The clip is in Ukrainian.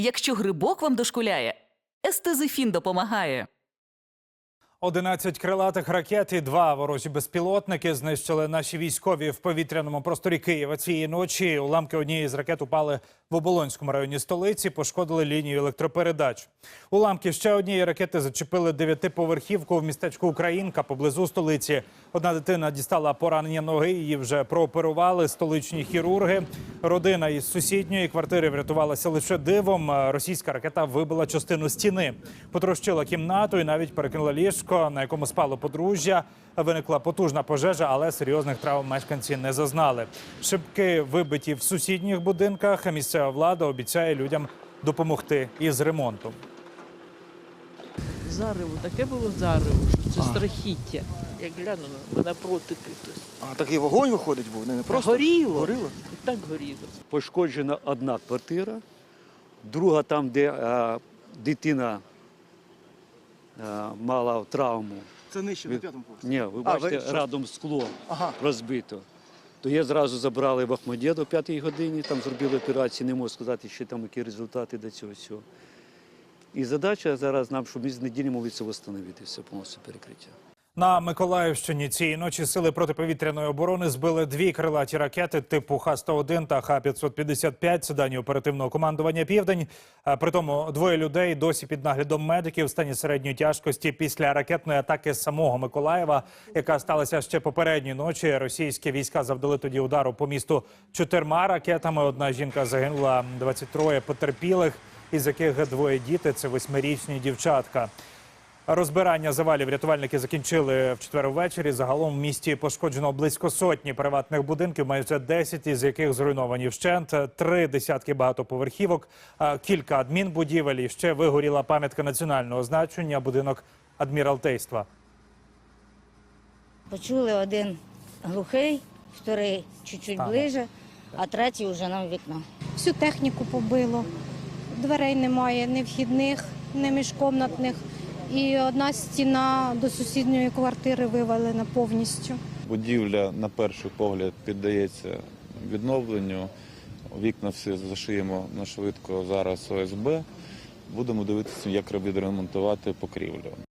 Якщо грибок вам дошкуляє, естезифін допомагає. 11 крилатих ракет і два ворожі безпілотники знищили наші військові в повітряному просторі Києва цієї ночі. Уламки однієї з ракет упали в Оболонському районі столиці, пошкодили лінію електропередач. Уламки ще однієї ракети зачепили дев'ятиповерхівку в містечку Українка поблизу столиці. Одна дитина дістала поранення ноги. Її вже прооперували столичні хірурги. Родина із сусідньої квартири врятувалася лише дивом. Російська ракета вибила частину стіни, потрощила кімнату і навіть перекинула ліжко, на якому спало подружжя. Виникла потужна пожежа, але серйозних травм мешканці не зазнали. Шибки вибиті в сусідніх будинках. а Місцева влада обіцяє людям допомогти із ремонтом. Зарево, таке було зарево, що це страхіття. Я глянула, вона проти тут. А такий вогонь виходить був, не просто Горіло. горіло. Так горіло. пошкоджена одна квартира, друга там, де е, дитина е, мала травму. Це нижче на п'ятому поверсі. Ні, ви А, бачите, ви що? радом скло Ага. розбито. То я зразу забрали в Ахмадєд о 5 годині, там зробили операцію, не можу сказати, ще там які результати до цього всього. І задача зараз нам, щоб ми з неділі могли це встановити, все повністю перекриття. На Миколаївщині цієї ночі сили протиповітряної оборони збили дві крилаті ракети типу Х-101 та Х-555. Це дані оперативного командування Південь. Е, Притому двоє людей досі під наглядом медиків в стані середньої тяжкості після ракетної атаки самого Миколаєва, яка сталася ще попередньої ночі. Російські війська завдали тоді удару по місту чотирма ракетами. Одна жінка загинула, 23 потерпілих, із яких двоє діти. Це восьмирічні дівчатка. Розбирання завалів рятувальники закінчили в четвер ввечері. Загалом в місті пошкоджено близько сотні приватних будинків, майже 10 із яких зруйновані вщент, три десятки багатоповерхівок, кілька адмінбудівель. І ще вигоріла пам'ятка національного значення, будинок адміралтейства. Почули один глухий, вторий чуть-чуть Ага. ближе, а третій вже нам вікно. Всю техніку побило. Дверей немає, ні вхідних, ні міжкомнатних. І одна стіна до сусідньої квартири вивалена повністю. Будівля на перший погляд піддається відновленню. Вікна всі зашиємо на швидко зараз ОСБ. Будемо дивитися, як відремонтувати покрівлю.